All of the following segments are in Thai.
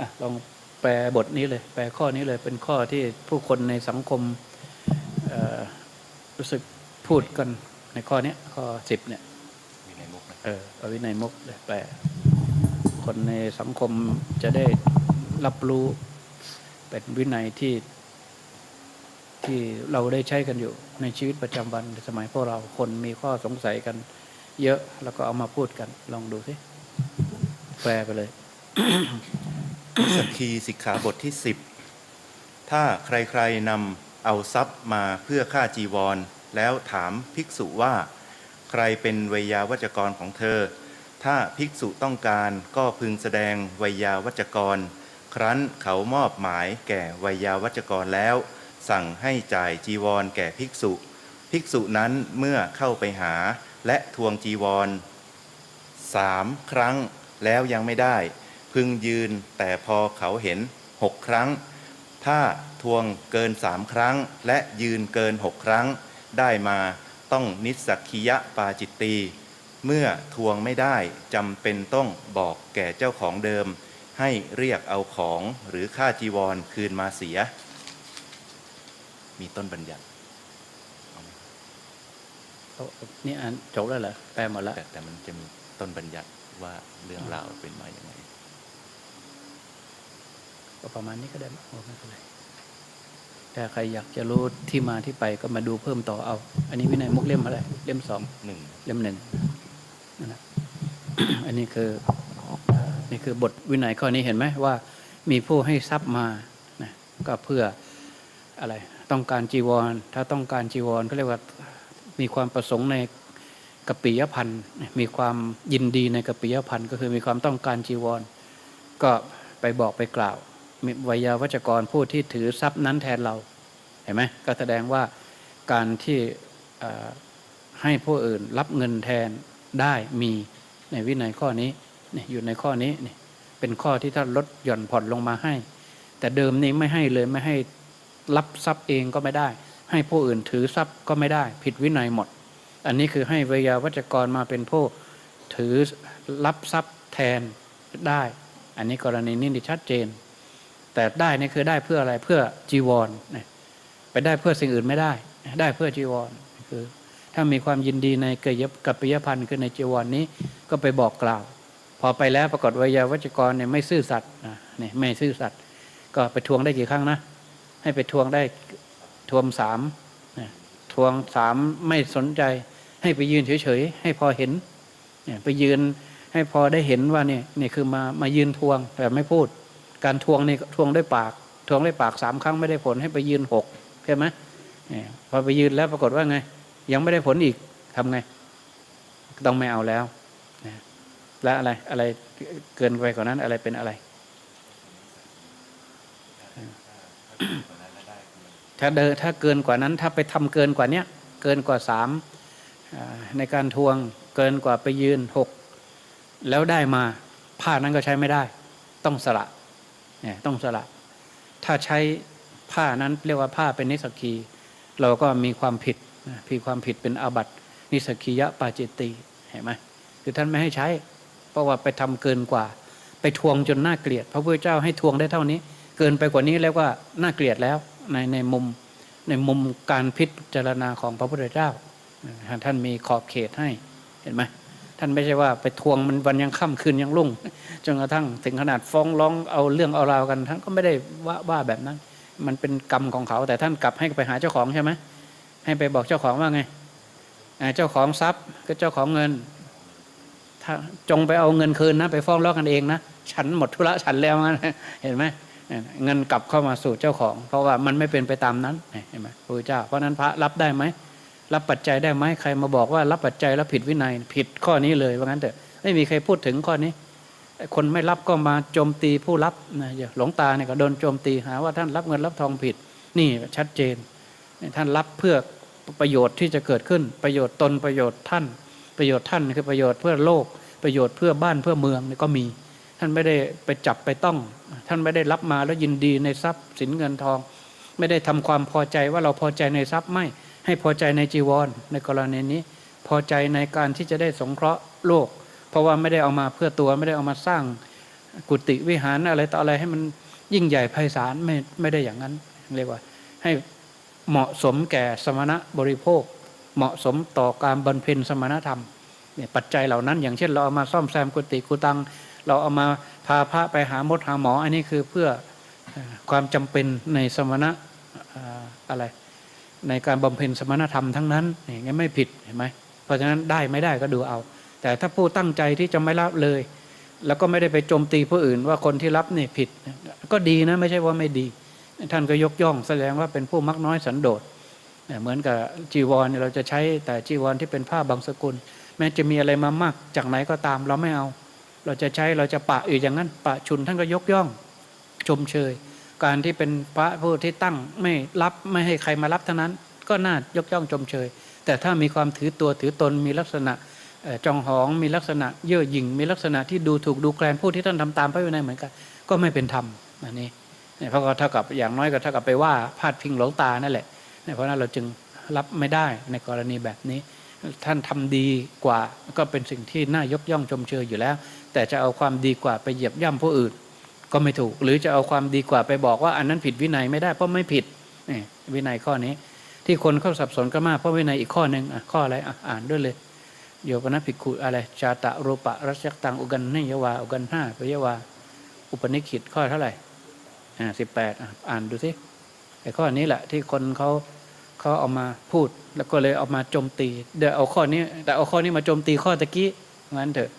อะลองแปลบทนี้เลย แปลข้อนี้เลย เป็นข้อที่ผู้คนในสังคมเอ่อรู้สึกพูดกันในข้อเนี้ยข้อสิบเนี่ยมีในมุกนะเออปวินัยมุกเลยแปลคนในสังคมจะได้รับรู้เป็นวินัยที่ที่เราได้ใช้กันอยู่ในชีวิตประจำวันในสมัยพวกเราคนมีข้อสงสัยกัน เยอะแล้วก็เอามาพูดกัน ลองดูสิแปลไปเลย สักคีสิกขาบทที่สิบถ้าใครๆนำเอาทรัพย์มาเพื่อค่าจีวร แล้วถามภิกษุว่า ใครเป็นไวยาวัจกรของเธอ ถ้าภิกษุต้องการก็พึงแสดงไวยาวัจกร ครั้นเขามอบหมายแก่ไวยาวัจกรแล้ว สั่งให้จ่ายจีวรแก่ภิกษุ ภิกษุนั้นเมื่อเข้าไปหาและทวงจีวรสามครั้งแล้วยังไม่ได้ พึงยืน แต่พอเขาเห็นหกครั้ง ถ้าทวงเกินสามครั้ง และยืนเกินหกครั้ง ได้มาต้องนิสสักคียะปาจิตตีเมื่อทวงไม่ได้จำเป็นต้องบอกแก่เจ้าของเดิม ให้เรียกเอาของหรือค่าจีวรคืนมาเสีย มีต้นบัญญัติเอานี่อ่านจบแล้วเหรอแปลหมดแล้วแต่แต่มันจะมีต้นบัญญัติว่าเรื่องราวเป็นมาอย่างไง ก็ประมาณนี้ก็ได้มั้งโอ้ไม่เป็นไรถ้าใครอยากจะรู้ที่มาที่ไปก็มาดูเพิ่มต่อเอา อันนี้วินัยมุกเล่มอะไร เล่มสองหนึ่งเล่มหนึ่งนั่นนะอันนี้คือนี่คือบทวินัยข้อนี้เห็นไหมว่า มีผู้ให้ทรัพย์มานะก็เพื่ออะไรต้องการจีวร ถ้าต้องการจีวรก็เรียกว่ามีความประสงค์ในกปิยพันธ์มีความยินดีในกปิยพันธ์ก็คือมีความต้องการจีวร ก็ไปบอกไปกล่าว วิยาวัจกรผู้ที่ถือทรัพย์นั้นแทนเราเห็นไหมก็แสดงว่าการที่ให้ผู้อื่นรับเงินแทนได้มีในวินัยข้อนี้นี่อยู่ในข้อนี้นี่เป็นข้อที่ท่านลดหย่อนผ่อนลงมาให้ แต่เดิมนี้ไม่ให้เลยไม่ให้รับทรัพย์เองก็ไม่ได้ ให้ผู้อื่นถือทรัพย์ก็ไม่ได้ ผิดวินัยหมด อันนี้คือให้วิยาวัจกรมาเป็นผู้ถือรับทรัพย์แทนได้ อันนี้กรณีนี้ดีชัดเจน แต่ได้นี่คือได้เพื่ออะไรเพื่อจีวรไปได้เพื่อสิ่งอื่นไม่ได้ ได้เพื่อจีวรคือ ถ้ามีความยินดีในเกยกับปิยพันธ์คือในจีวรนนี้ก็ไปบอกกล่าว พอไปแล้วปรากฏวิยาวัจกรเนี่ยไม่ซื่อสัตย์นะนี่ไม่ซื่อสัตย์ก็ไปทวงได้กี่ครั้งนะ ให้ไปทวงได้ทวงสามทวงสามไม่สนใจ ให้ไปยืนเฉยๆให้พอเห็นเนี่ยไปยืนให้พอได้เห็นว่าเนี่ยนี่คือมามายืนทวงแต่ไม่พูด การทวงนี่ทวงด้วยปาก ทวงด้วยปากสามครั้งไม่ได้ผลให้ไปยืนหกใช่ไหมพอไปยืนแล้วปรากฏว่าไง ยังไม่ได้ผลอีกทำไง ต้องไม่เอาแล้วและอะไรอะไรเกินไปกว่านั้นอะไรเป็นอะไร ถ้าเดินถ้าเกินกว่านั้นถ้าไปทำเกินกว่าเนี้ยเกินกว่าสามในการทวงเกินกว่าไปยืนหกแล้วได้มาผ้านั้นก็ใช้ไม่ได้ ต้องสละ ต้องสละ ถ้าใช้ผ้านั้นเรียกว่าผ้าเป็นนิสกีเราก็มีความผิดนะมีความผิดเป็นอาบัตินิสกียะปาจิตตีเห็นไหมคือท่านไม่ให้ใช้ เพราะว่าไปทำเกินกว่า ไปทวงจนน่าเกลียด พระพุทธเจ้าให้ทวงได้เท่านี้ เกินไปกว่านี้แล้วว่าน่าเกลียดแล้วในในมุมในมุมการพิจารณาของพระพุทธเจ้าท่านมีขอบเขตให้เห็นไหม ท่านไม่ใช่ว่าไปทวงมันวันยังค่ำคืนยังรุ่งจนกระทั่งถึงขนาดฟ้องร้องเอาเรื่องเอาราวกัน ท่านก็ไม่ได้ว่าว่าแบบนั้น มันเป็นกรรมของเขา แต่ท่านกลับให้ไปหาเจ้าของใช่ไหมให้ไปบอกเจ้าของว่าไงเจ้าของทรัพย์ก็เจ้าของเงินถ้าจงไปเอาเงินคืนนะ ไปฟ้องร้องกันเองนะฉันหมดธุระฉันแล้วนะเห็นไหมเงินกลับเข้ามาสู่เจ้าของ เพราะว่ามันไม่เป็นไปตามนั้นเห็นไหมพระเจ้าเพราะนั้นพระรับได้ไหม รับปัจจัยได้ไหมใครมาบอกว่ารับปัจจัยแล้วผิดวินัยผิดข้อนี้เลยว่างั้นเถอะไม่มีใครพูดถึงข้อนี้ คนไม่รับก็มาโจมตีผู้รับนะอย่าหลวงตาเนี่ยก็โดนโจมตีหาว่าท่านรับเงินรับทองผิด นี่ชัดเจน ท่านรับเพื่อประโยชน์ที่จะเกิดขึ้น ประโยชน์ตนประโยชน์ท่าน ประโยชน์ท่านคือประโยชน์เพื่อโลก ประโยชน์เพื่อบ้านเพื่อเมืองนี่ก็มี ท่านไม่ได้ไปจับไปต้อง ท่านไม่ได้รับมาแล้วยินดีในทรัพย์สินเงินทอง ไม่ได้ทำความพอใจว่าเราพอใจในทรัพย์ไม่ ให้พอใจในจีวร ในกรณีนี้ พอใจในการที่จะได้สงเคราะห์โลก เพราะว่าไม่ได้เอามาเพื่อตัวไม่ได้เอามาสร้างกุฏิวิหารอะไรต่ออะไรให้มันยิ่งใหญ่ไพศาลไม่ไม่ได้อย่างนั้นเรียกว่า ให้เหมาะสมแก่สมณะบริโภค เหมาะสมต่อการบำเพ็ญสมณธรรมเนี่ยปัจจัยเหล่านั้น อย่างเช่นเราเอามาซ่อมแซมกุฏิกุตัง เราเอามาพาพระไปหามดหาหมอ อันนี้คือเพื่อความจำเป็นในสมณะอะไร ในการบำเพ็ญสมณธรรมทั้งนั้นอย่างนี้ไม่ผิดเห็นไหมเพราะฉะนั้นได้ไม่ได้ก็ดูเอา แต่ถ้าผู้ตั้งใจที่จะไม่รับเลย แล้วก็ไม่ได้ไปโจมตีผู้อื่นว่าคนที่รับนี่ผิด ก็ดีนะไม่ใช่ว่าไม่ดี ท่านก็ยกย่องแสดงว่าเป็นผู้มักน้อยสันโดษเหมือนกับจีวรเนี่ยเราจะใช้แต่จีวรที่เป็นผ้าบางสกุล แม้จะมีอะไรมามาก จากไหนก็ตามเราไม่เอา เราจะใช้เราจะปะอยู่อย่างนั้น ปะชุนท่านก็ยกย่อง ชมเชย การที่เป็นพระผู้ที่ตั้งไม่รับไม่ให้ใครมารับเท่านั้น ก็น่ายกย่องชมเชย แต่ถ้ามีความถือตัวถือตนมีลักษณะจองหองมีลักษณะเย่อหยิ่ง มีลักษณะที่ดูถูกดูแคลนผู้ที่ท่านทำตามพระวินัยเหมือนกัน ก็ไม่เป็นธรรมอันนี้เนี่ยเพราะก็เท่ากับอย่างน้อยก็เท่ากับไปว่าพาดพิงหลวงตานั่นแหละเนี่ยเพราะฉะนั้นเราจึงรับไม่ได้ในกรณีแบบนี้ ท่านทำดีกว่าก็เป็นสิ่งที่น่ายกย่องชมเชยอยู่แล้ว แต่จะเอาความดีกว่าไปเหยียบย่ำผู้อื่น ก็ไม่ถูก หรือจะเอาความดีกว่าไปบอกว่าอันนั้นผิดวินัยไม่ได้เพราะไม่ผิดนี่วินัยข้อนี้ ที่คนเขาสับสนกันมากเพราะวินัยอีกข้อหนึ่งข้ออะไรอ่านด้วยเลยโยปนภิกขุอะไรชาตะรูปะรัชยักตังอุกันนิยวาอุกันห้าปยวาอุปนิขิตข้อเท่าไหร่อ่าสิบแปดอ่านดูสิไอ้ข้อนี้แหละที่คนเขาเขาเอามาพูด แล้วก็เลยเอามาโจมตี เดี๋ยวเอาข้อนี้แต่เอาข้อนี้มาโจมตีข้อตะกี้งั้นเถอะ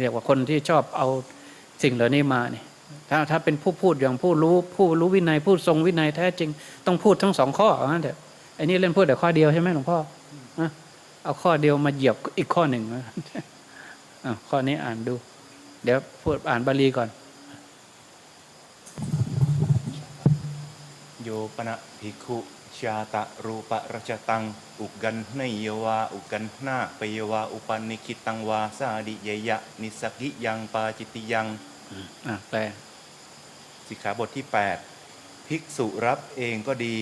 เรียกว่าคนที่ชอบเอาสิ่งเหล่านี้มาเนี่ย ถ้าถ้าเป็นผู้พูดอย่างผู้รู้ผู้รู้วินัยผู้ทรงวินัยแท้จริง ต้องพูดทั้งสองข้องั้นเถอะไอ้นี่เล่นพูดแต่ข้อเดียวใช่ไหมหลวงพ่อเอาข้อเดียวมาเหยียบอีกข้อหนึ่งข้อนี้อ่านดู เดี๋ยวพูดอ่านบาลีก่อน โยปนะภิกขุชาตะรูปะรัชตัง อุกันนยวา อุกันนาปยวา อุปนิคิตังวา สาดิเยยะ นิสกิยังปาจิตติยัง อะแปลสิกขาบทที่ 8 ภิกษุรับเองก็ดี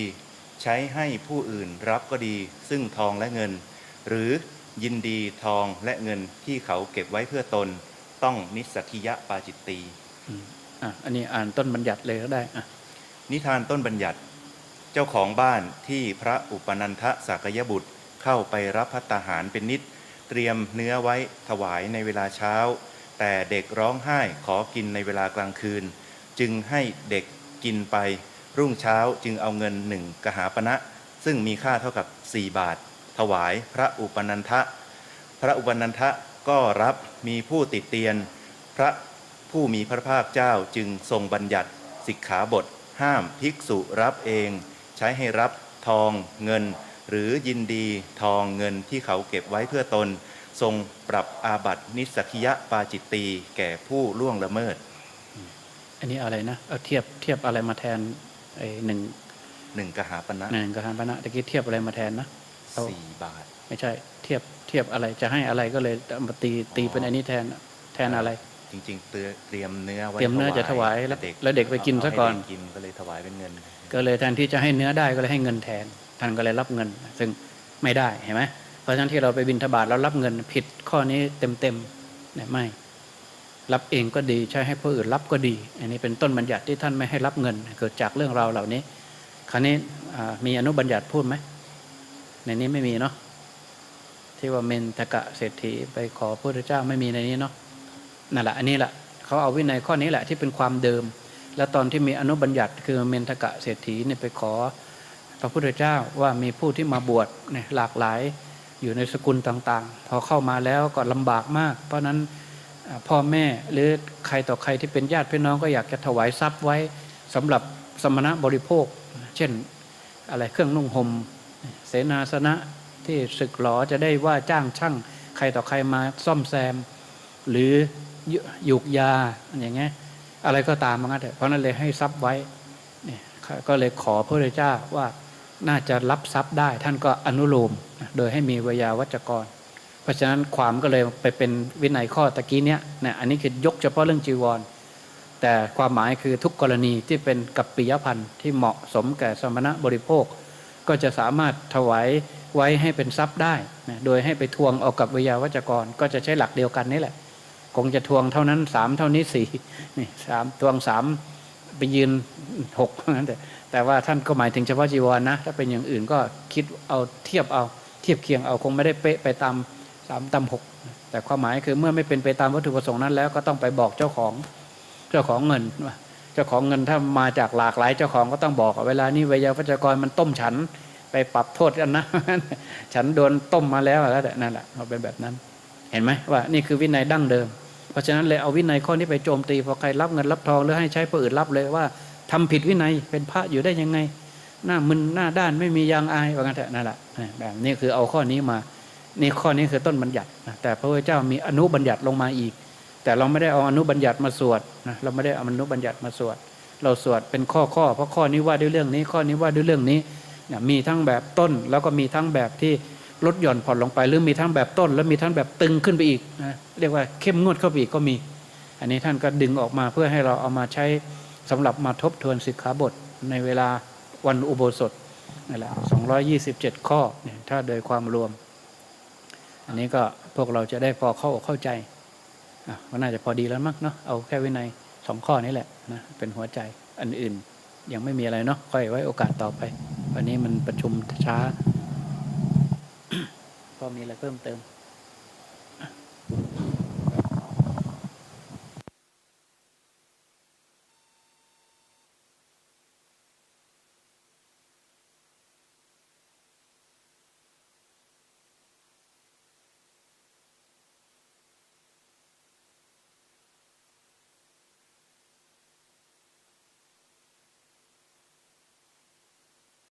ใช้ให้ผู้อื่นรับก็ดี ซึ่งทองและเงิน หรือยินดีทองและเงินที่เขาเก็บไว้เพื่อตน ต้องนิสสกิยะปาจิตตีอืมอะอันนี้อ่านต้นบัญญัติเลยก็ได้อะนิทานต้นบัญญัติ เจ้าของบ้านที่พระอุปนันทสักยบุตรเข้าไปรับพัตตาหารเป็นนิด เตรียมเนื้อไว้ถวายในเวลาเช้า แต่เด็กร้องไห้ขอกินในเวลากลางคืน จึงให้เด็กกินไป รุ่งเช้าจึงเอาเงินหนึ่งกหาปณะ ซึ่งมีค่าเท่ากับ 4 บาท ถวายพระอุปนันทะ พระอุปนันทะก็รับมีผู้ติดเตียน พระผู้มีพระภาคเจ้าจึงทรงบัญญัติสิกขาบท ห้ามภิกษุรับเอง ใช้ให้รับทองเงิน หรือยินดีทองเงินที่เขาเก็บไว้เพื่อตน ทรงปรับอาบัตินิสสกิยะปาจิตตีแก่ผู้ล่วงละเมิด อันนี้อะไรนะเอาเทียบเทียบอะไรมาแทนไอ้หนึ่งหนึ่งกหาปณะหนึ่งกหารปณะตะกี้เทียบอะไรมาแทนนะเอาสี่บาท ไม่ใช่ เทียบเทียบอะไรจะให้อะไรก็เลยเอามาตีตีเป็นอันนี้แทนแทนอะไร จริงๆ เตรียเตรียมเนื้อไว้เตรียมเนื้อจะถวายแล้วแล้วเด็กไปกินซะก่อนให้เด็กินก็เลยถวายเป็นเงิน ก็เลยแทนที่จะให้เนื้อได้ก็เลยให้เงินแทนท่านก็เลยรับเงิน ซึ่งไม่ได้เห็นไหม เพราะฉะนั้นที่เราไปบินทบาทเรารับเงินผิดข้อนี้เต็มๆเนี่ยไม่ รับเองก็ดีใช้ให้ผู้อื่นรับก็ดี อันนี้เป็นต้นบัญญัติที่ท่านไม่ให้รับเงิน เกิดจากเรื่องราวเหล่านี้ คราวนี้มีอนุบัญญัติพูดไหมในนี้ไม่มีเนาะที่ว่าเมนทกะเศรษฐีไปขอพระพุทธเจ้าไม่มีในนี้เนาะนั่นแหละอันนี้แหละเขาเอาวินัยข้อนี้แหละที่เป็นความเดิม แล้วตอนที่มีอนุบัญญัติคือเมนทกะเศรษฐีเนี่ยไปขอพระพุทธเจ้าว่ามีผู้ที่มาบวชเนี่ยหลากหลาย อยู่ในสกุลต่างๆ พอเข้ามาแล้วก็ลำบากมาก เพราะนั้นพ่อแม่หรือใครต่อใครที่เป็นญาติพี่น้องก็อยากจะถวายทรัพย์ไว้สำหรับสมณะบริโภค เช่นอะไรเครื่องนุ่งห่มเสนาสนะที่ศึกหลอจะได้ว่าจ้างช่าง ใครต่อใครมาซ่อมแซม หรือยุหยุกยาอย่างเงี้ยอะไรก็ตามมันก็เถอะเพราะนั้นเลยให้ทรัพย์ไว้ก็เลยขอพระพุทธเจ้าว่า น่าจะรับทรัพย์ได้ ท่านก็อนุโลมโดยให้มีวยาวัจกร เพราะฉะนั้นความก็เลยไปเป็นวินัยข้อตะกี้เนี้ยนี่ยอันนี้คือยกเฉพาะเรื่องจีวร แต่ความหมายคือทุกกรณีที่เป็นกัปปิยพันธ์ที่เหมาะสมแก่สมณะบริโภค ก็จะสามารถถวายไว้ให้เป็นทรัพย์ได้นะโดยให้ไปทวงเอากับวิยาวัจกร ก็จะใช้หลักเดียวกันนี่แหละ คงจะทวงเท่านั้นสามเท่านี้สี่นี่สามทวงสาม ไปยืนหกนั้นแต่แต่ว่าท่านก็หมายถึงเฉพาะจีวรนะ ถ้าเป็นอย่างอื่นก็คิดเอาเทียบเอาเทียบเคียงเอาคงไม่ได้เป๊ะไปตามสามตามหกแต่ความหมายคือเมื่อไม่เป็นไปตามวัตถุประสงค์นั้นแล้วก็ต้องไปบอกเจ้าของเจ้าของเงินเจ้าของเงินถ้ามาจากหลากหลายเจ้าของก็ต้องบอกเวลานี้วิยาวัจกรมันต้มฉันไปปรับโทษกันนะ ฉันโดนต้มมาแล้วแล้วแต่นั่นแหละเอาเป็นแบบนั้น เห็นไหมว่านี่คือวินัยดั้งเดิม เพราะฉะนั้นเลยเอาวินัยข้อนี้ไปโจมตีพอใครรับเงินรับทองหรือให้ใช้ผู้อื่นรับเลยว่าทำผิดวินัยเป็นพระอยู่ได้ยังไง หน้ามึนหน้าด้านไม่มียางอายว่างั้นเถอะนั่นแหละแบบนี้คือเอาข้อนี้มานี่ข้อนี้คือต้นบัญญัติแต่พระพุทธเจ้ามีอนุบัญญัติลงมาอีก แต่เราไม่ได้เอาอนุบัญญัติมาสวดนะเราไม่ได้เอาอนุบัญญัติมาสวด เราสวดเป็นข้อข้อเพราะข้อนี้ว่าด้วยเรื่องนี้ข้อนี้ว่าด้วยเรื่องนี้มีทั้งแบบต้นแล้วก็มีทั้งแบบที่ ลดหย่อนผ่อนลงไป หรือมีทั้งแบบต้น แล้วมีทั้งแบบตึงขึ้นไปอีกนะเรียกว่าเข้มงวดเข้าไปอีกก็มี อันนี้ท่านก็ดึงออกมาเพื่อให้เราเอามาใช้สำหรับมาทบทวนสิกขาบทในเวลาวันอุโบสถนั่แหละ227ข้อเนี่ยถ้าโดยความรวม อันนี้ก็พวกเราจะได้พอเข้าอกเข้าใจอะก็น่าจะพอดีแล้วมั้งเนาะเอาแค่วินัยสองข้อนี้แหละนะเป็นหัวใจอันอื่นยังไม่มีอะไรเนาะค่อยไว้โอกาสต่อไป วันนี้มันประชุมช้า ก็มีอะไรเพิ่มเติม